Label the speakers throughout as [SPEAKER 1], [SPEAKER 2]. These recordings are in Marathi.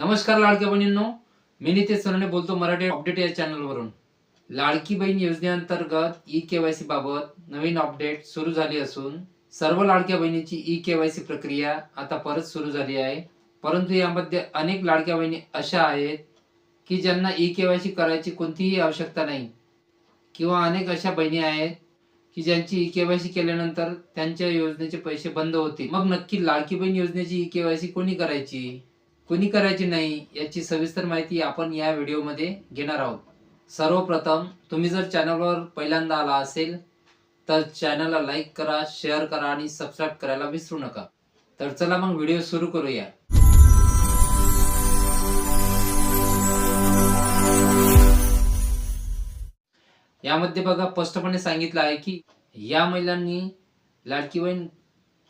[SPEAKER 1] नमस्कार लाडक्या बहिणींनो. मी नितेश सोनने बोलतो मराठी अपडेट या चॅनलवरून. लाडकी बहीण योजनेअंतर्गत ई केवायसी बाबत नवीन अपडेट सुरू झाली असून सर्व लाडक्या बहिणीची ई केवायसी प्रक्रिया आता परत सुरू झाली आहे. परंतु यामध्ये अनेक लाडक्या बहिणी अशा आहेत की ज्यांना ई केवायसी करायची कोणतीही आवश्यकता नाही. किंवा अनेक अशा बहिणी आहेत की ज्यांची ई केवायसी केल्यानंतर त्यांच्या योजनेचे पैसे बंद होतील. मग नक्की लाडकी बहीण योजनेची ई केवायसी कोणी करायची? कुणी करायची नाही याची सविस्तर माहिती आपण या व्हिडिओमध्ये घेणार आहोत. सर्वप्रथम तुम्ही जर चॅनलवर पहिल्यांदा आला असेल तर चॅनलला लाईक करा शेअर करा आणि सबस्क्राईब करायला विसरू नका. तर चला मग व्हिडिओ सुरू करूया. यामध्ये बघा स्पष्टपणे सांगितलं आहे की या महिलांनी लाडकी बहीण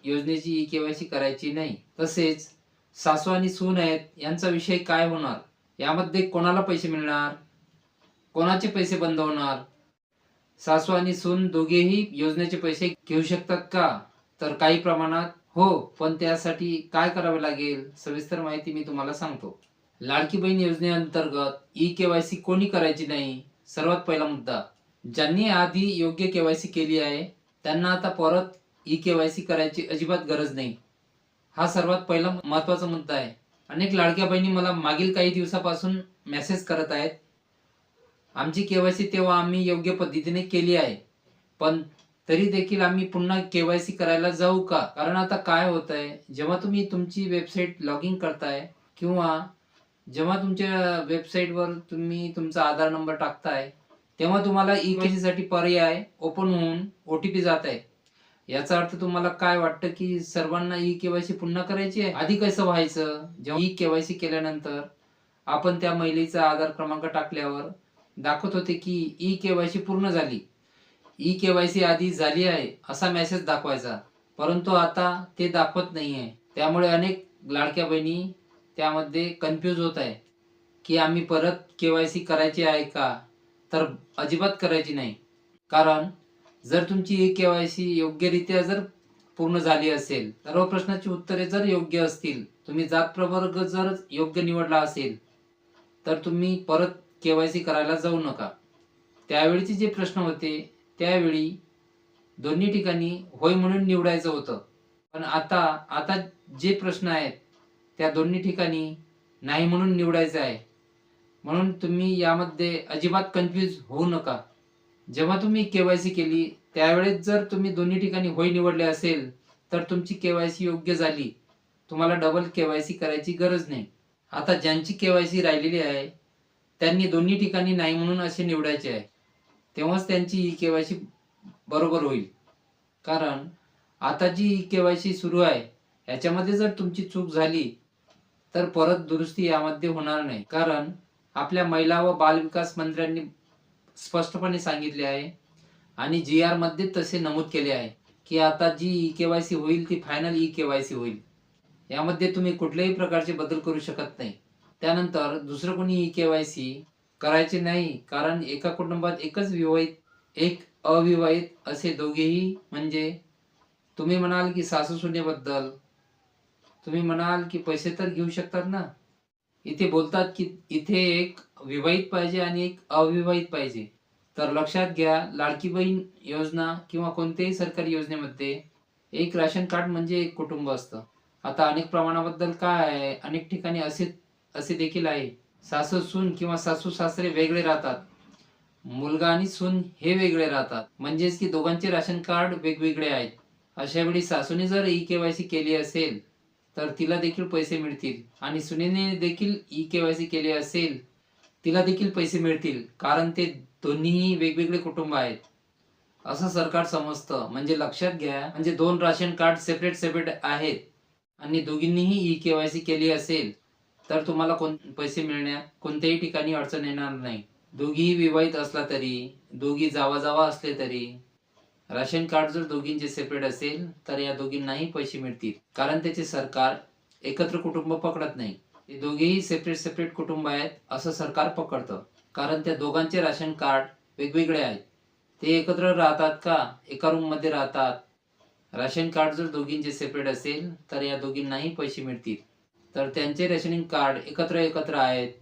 [SPEAKER 1] योजनेची ई केवायसी करायची नाही. तसेच सासू आणि सून आहेत यांचा विषय काय होणार? यामध्ये कोणाला पैसे मिळणार? कोणाचे पैसे बंद होणार? सासू आणि सून दोघेही योजनेचे पैसे घेऊ शकतात का? तर काही प्रमाणात हो पण त्यासाठी काय करावे लागेल? सविस्तर माहिती मी तुम्हाला सांगतो. लाडकी बहीण योजनेअंतर्गत ई केवायसी कोणी करायची नाही? सर्वात पहिला मुद्दा. ज्यांनी आधी योग्य केवायसी केली आहे त्यांना आता परत ई केवायसी करायची अजिबात गरज नाही. हा सर्वात पहिला महत्त्वाचा मुद्दा आहे. अनेक लाडक्या बहिणी मला मागील काही दिवसापासून मेसेज करत आहेत. आमची केवायसी तेव्हा आम्ही योग्य पद्धतीने केली आहे. पण तरी देखील आम्ही पुन्हा केवायसी करायला जाऊ का? कारण आता काय होत आहे जेव्हा तुम्ही तुमची वेबसाईट लॉग इन करताय किंवा जेव्हा तुमच्या वेबसाईटवर तुम्ही तुमचा आधार नंबर टाकताय तेव्हा तुम्हाला ई केवायसी साठी पर्याय ओपन होऊन ओटीपी जात आहे. याचा अर्थ तुम्हाला काय वाटतं की सर्वांना ई केवायसी पुन्हा करायची आहे? आधी कसं व्हायचं? जेव्हा ई केवायसी केल्यानंतर आपण त्या महिलेचा आधार क्रमांक टाकल्यावर दाखवत होते की ई केवायसी पूर्ण झाली. ई केवायसी आधी झाली आहे असा मेसेज दाखवायचा. परंतु आता ते दाखवत नाही आहे त्यामुळे अनेक लाडक्या बहिणी त्यामध्ये कन्फ्यूज होत आहे की आम्ही परत केवायसी करायची आहे का? तर अजिबात करायची नाही. कारण जर तुमची ई केवायसी योग्यरित्या जर पूर्ण झाली असेल सर्व प्रश्नाची उत्तरे जर योग्य असतील तुम्ही जात प्रवर्ग जर योग्य निवडला असेल तर तुम्ही परत केवायसी करायला जाऊ नका. त्यावेळीचे जे प्रश्न होते त्यावेळी दोन्ही ठिकाणी होय म्हणून निवडायचं होतं. पण आता आता जे प्रश्न आहेत त्या दोन्ही ठिकाणी नाही म्हणून निवडायचं आहे. म्हणून तुम्ही यामध्ये अजिबात कन्फ्यूज होऊ नका. जेव्हा तुम्ही केवायसी केली त्यावेळेस जर तुम्ही दोन्ही ठिकाणी होय निवडले असेल तर तुमची केवायसी योग्य झाली. तुम्हाला डबल केवायसी करायची गरज नाही. आता ज्यांची केवायसी राहिलेली आहे त्यांनी दोन्ही ठिकाणी नाही म्हणून असे निवडायचे आहे. तेव्हाच त्यांची ई केवायसी बरोबर होईल. कारण आता जी ई केवायसी सुरू आहे याच्यामध्ये जर तुमची चूक झाली तर परत दुरुस्ती यामध्ये होणार नाही. कारण आपल्या महिला व बालविकास मंत्र्यांनी स्पष्टपणे सांगितले आहे. आणि जी आरमध्ये तसे नमूद केले आहे की आता जी ई केवायसी होईल ती फायनल ई केवायसी होईल. यामध्ये तुम्ही कुठल्याही प्रकारचे बदल करू शकत नाही. त्यानंतर दुसरं कोणी ई केवायसी करायचे नाही कारण एका कुटुंबात एकच विवाहित एक अविवाहित असे दोघेही म्हणजे तुम्ही म्हणाल की सासू सुनेबद्दल तुम्ही म्हणाल की पैसे तर घेऊ शकतात ना? इथे बोलतात की इथे एक विवाहित पाहिजे आणि एक अविवाहित पाहिजे. तर लक्षात घ्या लाडकी बहीण योजना किंवा कोणत्याही सरकारी योजनेमध्ये एक राशन कार्ड म्हणजे एक कुटुंब असतं. आता अनेक प्रमाणाबद्दल काय आहे अनेक ठिकाणी असे असे देखील आहे. सासू सून किंवा सासू सासरे वेगळे राहतात. मुलगा आणि सून हे वेगळे राहतात. म्हणजेच की दोघांचे राशन कार्ड वेगवेगळे आहेत. अशा वेळी सासूने जर ई केवायसी केली असेल तर तिला देखील पैसे मिळतील. आणि सुनेने देखील ई केवायसी केली असेल तिला देखील पैसे मिळतील कारण ते दोन्हीही वेगवेगळे कुटुंब आहेत. असं सरकार समजतं. म्हणजे लक्षात घ्या म्हणजे दोन राशन कार्ड सेपरेट सेपरेट आहेत. आणि दोघींनीही ई केवायसी केली असेल तर तुम्हाला कोण पैसे मिळण्यात कोणत्याही ठिकाणी अडचण येणार नाही. दोघीही विवाहित असला तरी दोघी जावा जावा असले तरी राशन कार्ड जर दोघींचे सेपरेट असेल तर या दोघींनाही पैसे मिळतील. कारण त्याचे सरकार एकत्र कुटुंब पकडत नाही. ते दोघेही सेपरेट सेपरेट कुटुंब आहेत असं सरकार पकडतं. कारण त्या दोघांचे राशन कार्ड वेगवेगळे आहेत. ते एकत्र राहतात का? एका रूममध्ये राहतात. राशन कार्ड जर दोघींचे सेपरेट असेल तर या दोघींनाही पैसे मिळतील. तर त्यांचे रेशनिंग कार्ड एकत्र एकत्र आहेत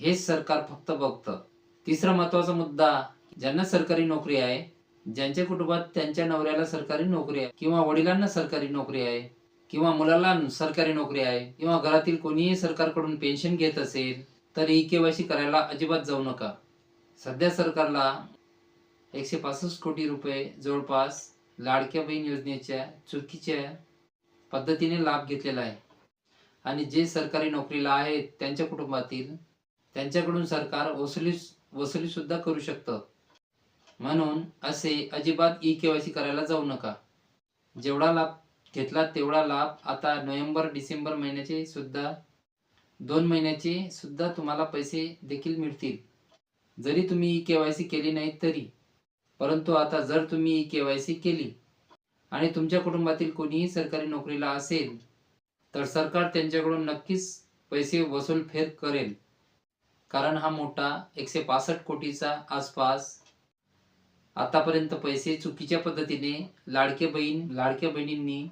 [SPEAKER 1] हेच सरकार फक्त बघतं. तिसरा महत्त्वाचा मुद्दा ज्यांना सरकारी नोकरी आहे ज्यांच्या कुटुंबात त्यांच्या नवऱ्याला सरकारी नोकरी आहे किंवा वडिलांना सरकारी नोकरी आहे किंवा मुलाला सरकारी नोकरी आहे किंवा घरातील कोणीही सरकारकडून पेन्शन घेत असेल तर ई केवायसी करायला अजिबात जाऊ नका. सध्या सरकारला एकशे पासष्ट कोटी रुपये जवळपास लाडक्या बहीण योजनेच्या चुकीच्या पद्धतीने लाभ घेतलेला आहे. आणि जे सरकारी नोकरीला आहेत त्यांच्या कुटुंबातील त्यांच्याकडून सरकार वसुली वसुली सुद्धा करू शकतं. म्हणून असे अजिबात ई केवायसी करायला जाऊ नका. जेवढा लाभ घेतला तेवढा लाभ आता नोव्हेंबर डिसेंबर महिन्याचे सुद्धा दोन महिन्याचे सुद्धा तुम्हाला पैसे देखील मिळतील. जरी तुम्ही ई केवायसी केली नाही तरी परंतु आता जर तुम्ही ई केवायसी केली आणि तुमच्या कुटुंबातील कोणीही सरकारी नोकरीला असेल तर सरकार त्यांच्याकडून नक्कीच पैसे वसूल फेर करेल. कारण हा मोठा एकशे पासष्ट कोटीचा आसपास आतापर्यंत पैसे चुकीच्या पद्धतीने लाडके बहीण लाडक्या बहिणींनी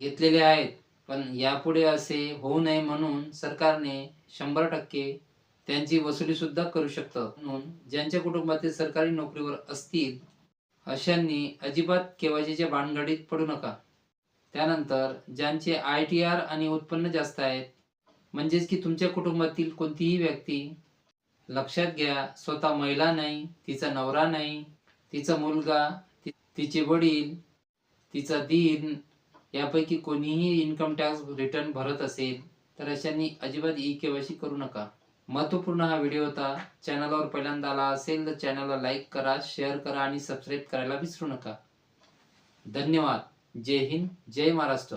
[SPEAKER 1] घेतलेले आहेत. पण यापुढे असे होऊ नये म्हणून सरकारने शंभर टक्के त्यांची वसुली सुद्धा करू शकतं. म्हणून ज्यांच्या कुटुंबातील सरकारी नोकरीवर असतील अशांनी अजिबात केवायसीच्या भानगडीत पडू नका. त्यानंतर ज्यांचे आय टी आर आणि उत्पन्न जास्त आहेत म्हणजेच की तुमच्या कुटुंबातील कोणतीही व्यक्ती लक्षात घ्या स्वतः महिला नाही तिचा नवरा नाही तिचा मुलगा तिचे वडील तिचा दीन यापैकी कोणीही इन्कम टॅक्स रिटर्न भरत असेल तर अशांनी अजिबात ई केवायसी करू नका. महत्त्वपूर्ण हा व्हिडिओ होता. चॅनलवर पहिल्यांदा आला असेल तर चॅनलला लाईक करा शेअर करा आणि सबस्क्राईब करायला विसरू नका. धन्यवाद. जय हिंद जय महाराष्ट्र.